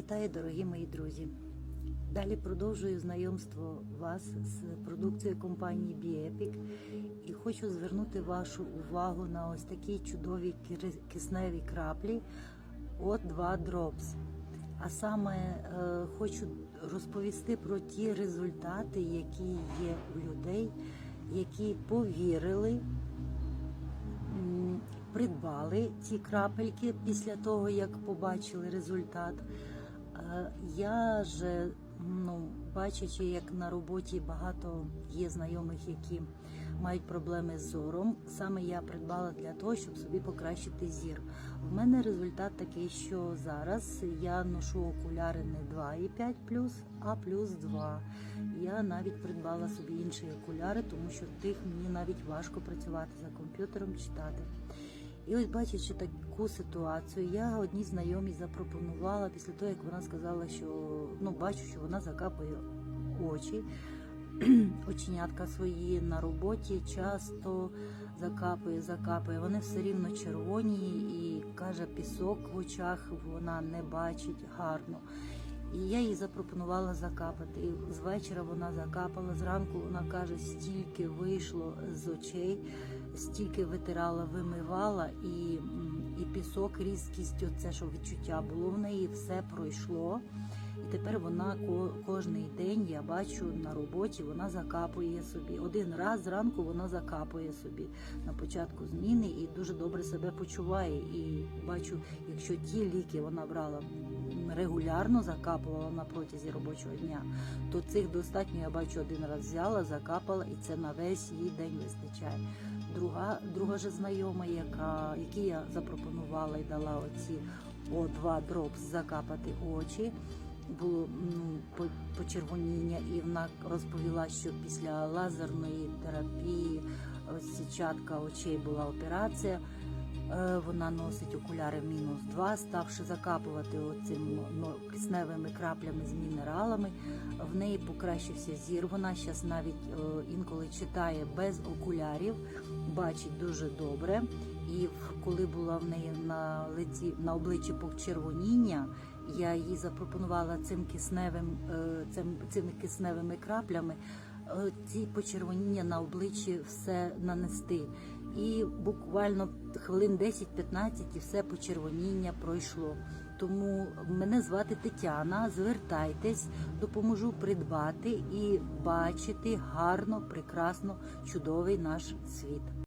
Вітаю, дорогі мої друзі. Далі продовжую знайомство вас з продукцією компанії Biepic і хочу звернути вашу увагу на ось такі чудові кисневі краплі O2 Drops. А саме е, хочу розповісти про ті результати, які є у людей, які повірили придбали ці крапельки після того, як побачили результат. Я же, ну, бачачи, як на роботі багато є знайомих, які мають проблеми з зором, саме я придбала для того, щоб собі покращити зір. В мене результат такий, що зараз я ношу окуляри не 2,5 а плюс 2. Я навіть придбала собі інші окуляри, тому що тих мені навіть важко працювати за комп'ютером, читати. І ось бачачи таку ситуацію, я одній знайомій запропонувала після того, як вона сказала, що ну бачу, що вона закапує очі, оченятка свої на роботі часто закапує, закапує. Вони все рівно червоні і каже, пісок в очах вона не бачить гарно. І я їй запропонувала закапати. І з вечора вона закапала. Зранку вона каже, стільки вийшло з очей, стільки витирала, вимивала, і, і пісок, різкість, оце що відчуття було в неї, все пройшло. І тепер вона ко- кожний день я бачу на роботі, вона закапує собі. Один раз зранку вона закапує собі на початку зміни і дуже добре себе почуває. І бачу, якщо ті ліки вона брала регулярно, закапувала на протязі робочого дня, то цих достатньо я бачу один раз взяла, закапала, і це на весь її день вистачає. Друга, друга же знайома, яка які я запропонувала і дала оці О2 дропс закапати очі. Було ну, по- почервоніння, і вона розповіла, що після лазерної терапії ось очей була операція. Е, Вона носить окуляри мінус 2, ставши закапувати оцим кисневими краплями з мінералами. В неї покращився зір. Вона зараз навіть е, інколи читає без окулярів, бачить дуже добре. І коли була в неї на лиці на обличчі почервоніння, я їй запропонувала цим кисневим, е, цим, цими кисневими краплями ці почервоніння на обличчі все нанести. І буквально хвилин 10-15 і все почервоніння пройшло. Тому мене звати Тетяна. Звертайтесь, допоможу придбати і бачити гарно, прекрасно, чудовий наш світ.